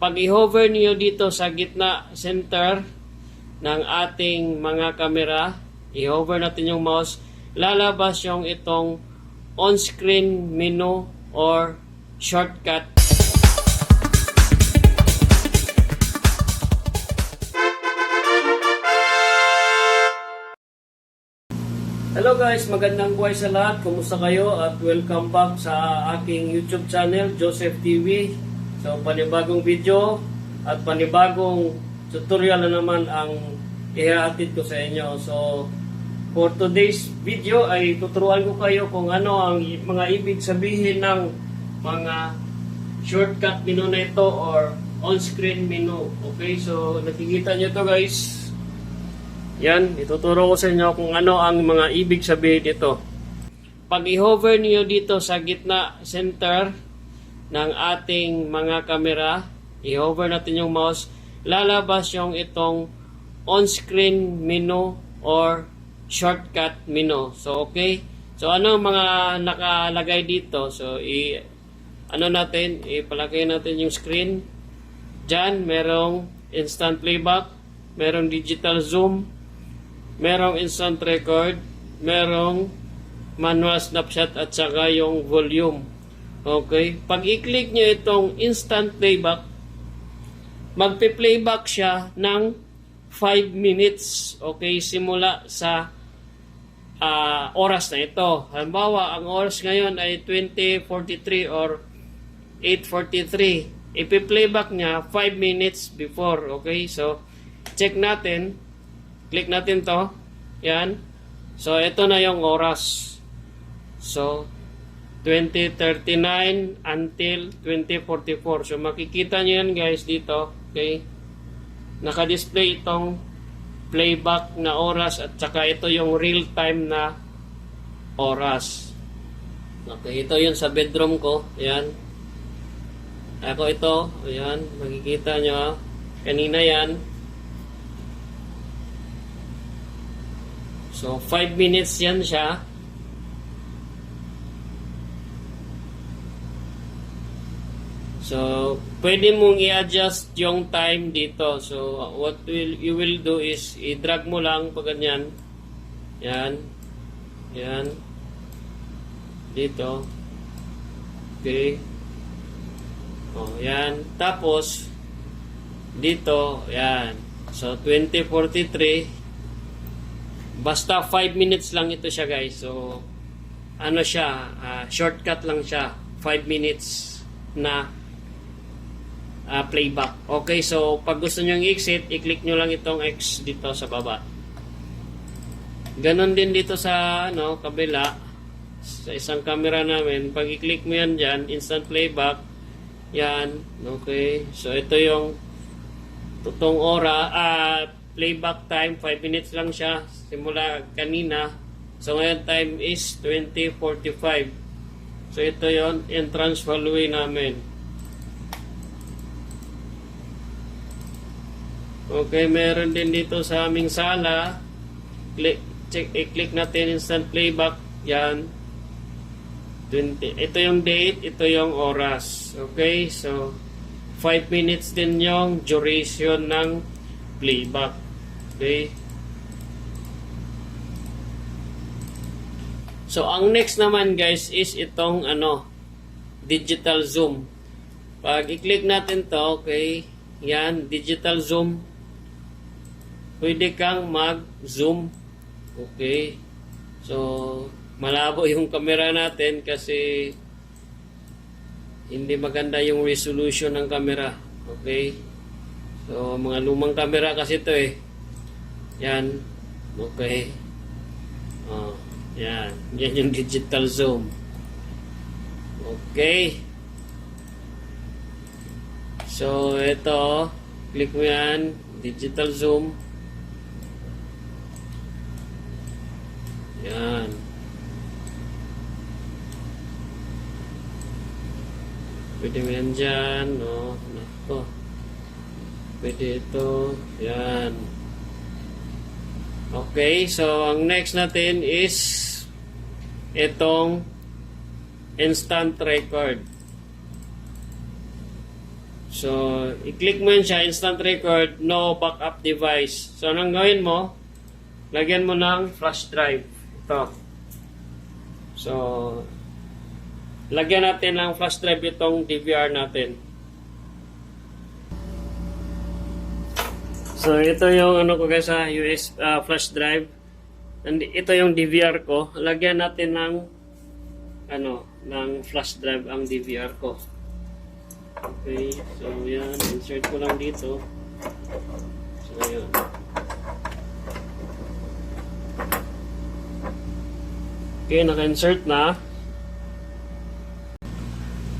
pag i-hover niyo dito sa gitna center ng ating mga kamera, i-hover natin yung mouse, lalabas yung itong on-screen menu or shortcut. Hello guys, magandang buhay sa lahat. Kumusta kayo? At welcome back sa aking YouTube channel, Joseph TV. So, panibagong video at panibagong tutorial na naman ang ihahatid ko sa inyo. So, for today's video ay tuturuan ko kayo kung ano ang mga ibig sabihin ng mga shortcut menu na ito or on-screen menu. Okay, so nakikita nyo to guys. Yan, ituturo ko sa inyo kung ano ang mga ibig sabihin ito. Pag i-hover niyo dito sa gitna center ng ating mga kamera, i-hover natin yung mouse, lalabas yung itong on-screen menu or shortcut menu. So, okay? So, ano ang mga nakalagay dito? So, i ano natin, ipalagay natin yung screen. Diyan, merong instant playback, merong digital zoom, merong instant record, merong manual snapshot at saka yung volume. Okay? Pag i-click nyo itong instant playback, magpe-playback siya ng 5 minutes. Okay? Simula sa ah, oras na ito. Halimbawa, ang oras ngayon ay 20.43 or 8.43. Ipi-playback niya 5 minutes before. Okay? So, check natin. Click natin to. Yan. So, ito na yung oras. So, 2039 until 2044. So, makikita nyo yan guys dito. Okay? Naka-display itong playback na oras at saka ito yung real time na oras. Okay, ito yun sa bedroom ko. Ayan. Ako ito. Ayan. Makikita nyo. ah. Kanina yan. So, 5 minutes yan siya. So, pwede mong i-adjust yung time dito. So, what will you will do is i-drag mo lang pag ganyan. Yan. Yan. Dito. Okay. Oh, yan. Tapos, dito, yan. So, 2043. Basta 5 minutes lang ito siya guys. So, ano siya, ah, shortcut lang siya. 5 minutes na ah, playback. Okay, so pag gusto nyo i-exit, i-click nyo lang itong X dito sa baba. Ganon din dito sa ano, kabila. Sa isang camera namin. Pag i-click mo yan dyan, instant playback. Yan. Okay. So ito yung tutong ora. ah playback time, 5 minutes lang siya. Simula kanina. So ngayon time is 2045. So ito yon entrance hallway namin. Okay, meron din dito sa aming sala. Click, check, i-click natin instant playback. Yan. 20. Ito yung date, ito yung oras. Okay, so 5 minutes din yung duration ng playback. Okay. So, ang next naman guys is itong ano, digital zoom. Pag i-click natin to, okay, yan, digital zoom. Pwede kang mag-zoom. Okay. So, malabo yung camera natin kasi hindi maganda yung resolution ng camera. Okay. So, mga lumang camera kasi to eh. Yan. Okay. Oh, yan. Yan yung digital zoom. Okay. So, ito. Click mo yan. Digital zoom. Yan. Pwede mo yan dyan. Oh, nako. Pwede ito. Yan. Okay, so ang next natin is itong instant record. So, i-click mo yun siya, instant record, no backup device. So, anong gawin mo? Lagyan mo ng flash drive. Ito. So, lagyan natin ng flash drive itong DVR natin. So, ito yung ano ko guys sa US ah, flash drive. And ito yung DVR ko. Lagyan natin ng ano, ng flash drive ang DVR ko. Okay, so yan, insert ko lang dito. So yan. Okay, naka-insert na.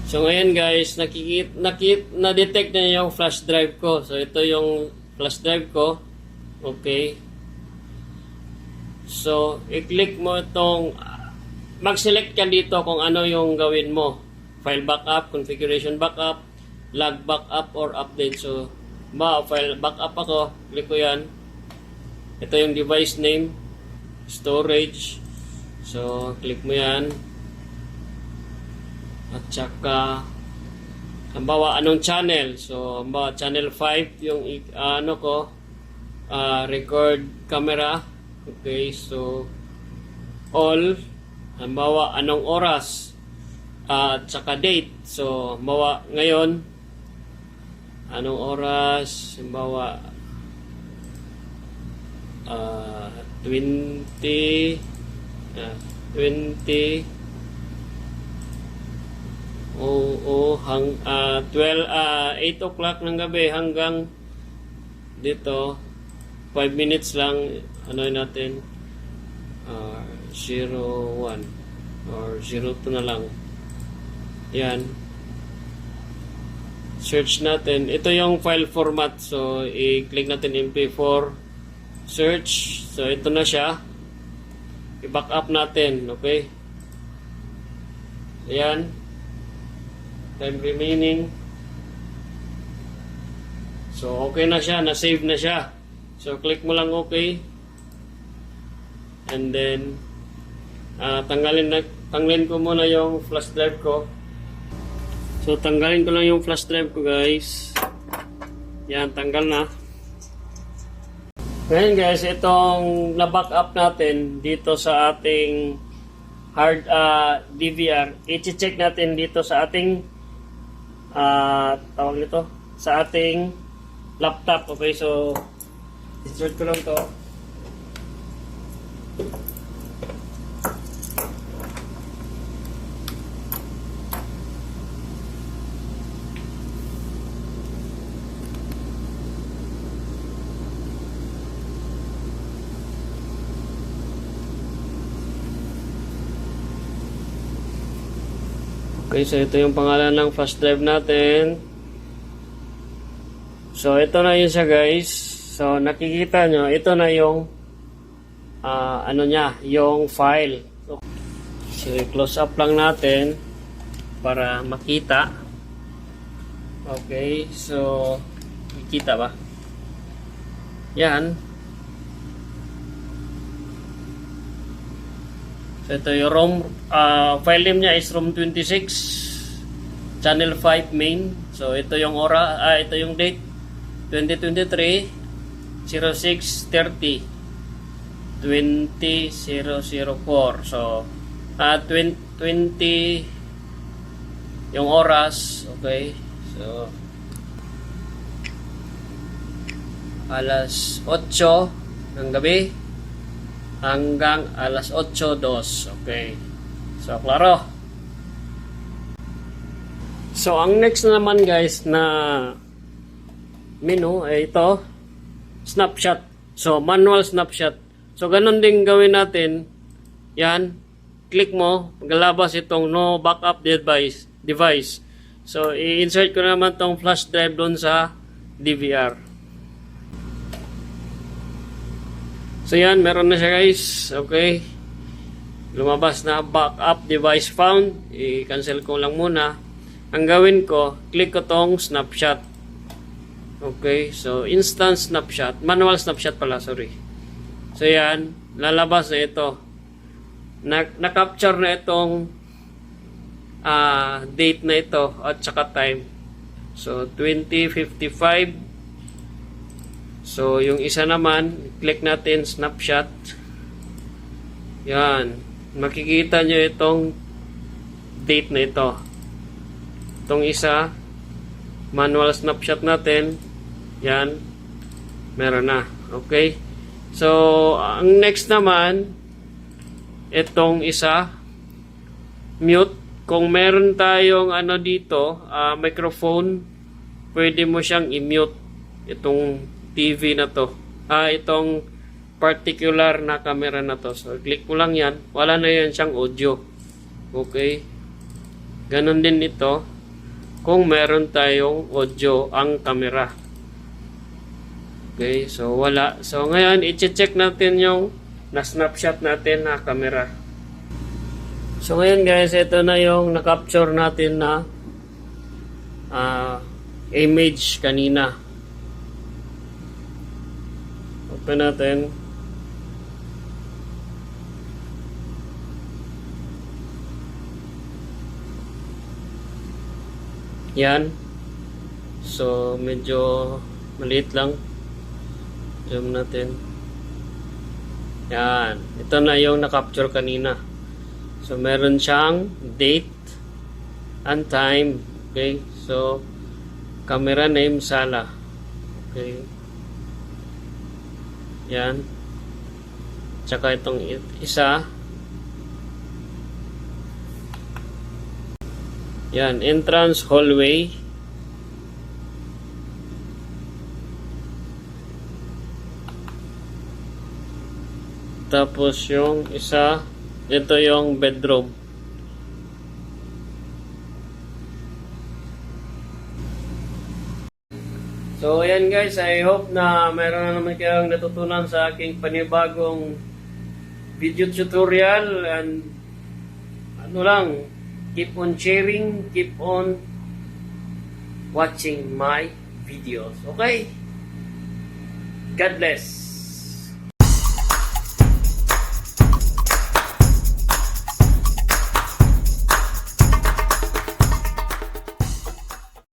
So ngayon guys, nakikit na-detect na yung flash drive ko. So ito yung flash drive ko. Okay. So, i-click mo itong mag-select ka dito kung ano yung gawin mo. File backup, configuration backup, log backup, or update. So, ba, file backup ako. Click ko yan. Ito yung device name, storage. So, click mo yan. At saka, halimbawa, anong channel? So, halimbawa, channel 5, yung ah, ano ko, ah, record camera. Okay, so, all, halimbawa, anong oras? Ah, at saka date. So, halimbawa, ngayon, anong oras? Halimbawa, ah, 20, ah, 20, Oo, hang ah 12 ah 8 o'clock ng gabi hanggang dito 5 minutes lang ano natin ah 01 or 02 na lang. Yan. Search natin. Ito yung file format. So, i-click natin MP4. Search. So, ito na siya. I-back up natin. Okay? Ayan time remaining. So, okay na siya. Na-save na siya. So, click mo lang okay. And then, ah, tanggalin, na, tanggalin ko muna yung flash drive ko. So, tanggalin ko lang yung flash drive ko, guys. Yan, tanggal na. Ngayon, guys, itong na-back up natin dito sa ating hard ah, DVR, i-check natin dito sa ating ah tawag nito sa ating laptop. Okay, so insert ko lang to. Okay, so ito yung pangalan ng flash drive natin. So, ito na yun siya guys. So, nakikita nyo, ito na yung ah, ano niya, yung file. So, so, close up lang natin para makita. Okay, so, makikita ba? Yan. So ito yung ROM, ah, file name niya is ROM 26, channel 5 main. So ito yung ora, ah, ito yung date, 2023, 0630, 20004. So, ah 20, 20, yung oras, okay. So, alas 8 ng gabi hanggang alas 8.02. Okay. So, klaro. So, ang next na naman guys na menu ay ito. Snapshot. So, manual snapshot. So, ganun din gawin natin. Yan. Click mo. Maglalabas itong no backup device. device. So, i-insert ko naman tong flash drive doon sa DVR. So yan, meron na siya guys. Okay. Lumabas na backup device found. I-cancel ko lang muna. Ang gawin ko, click ko tong snapshot. Okay, so instant snapshot. Manual snapshot pala, sorry. So yan, lalabas na ito. Na, na-capture na itong ah, date na ito at saka time. So, 2055. So, yung isa naman, click natin snapshot. Yan. Makikita nyo itong date na ito. Itong isa, manual snapshot natin. Yan. Meron na. Okay? So, ang next naman, itong isa, mute. Kung meron tayong ano dito, ah, microphone, pwede mo siyang i-mute itong TV na to. Ah, itong particular na camera na to. So, click mo lang yan. Wala na yan siyang audio. Okay? Ganon din ito kung meron tayong audio ang camera. Okay, so wala. So ngayon, i-check natin yung na-snapshot natin na camera. So ngayon guys, ito na yung na-capture natin na ah, image kanina. Open natin. Yan. So, medyo maliit lang. Zoom natin. Yan. Ito na yung na-capture kanina. So, meron siyang date and time. Okay. So, camera name Sala. Okay. Yan. Tsaka itong isa. Yan. Entrance hallway. Tapos yung isa, ito yung bedroom. So ayan guys, I hope na meron na naman kayong natutunan sa aking panibagong video tutorial and ano lang, keep on sharing, keep on watching my videos. Okay? God bless.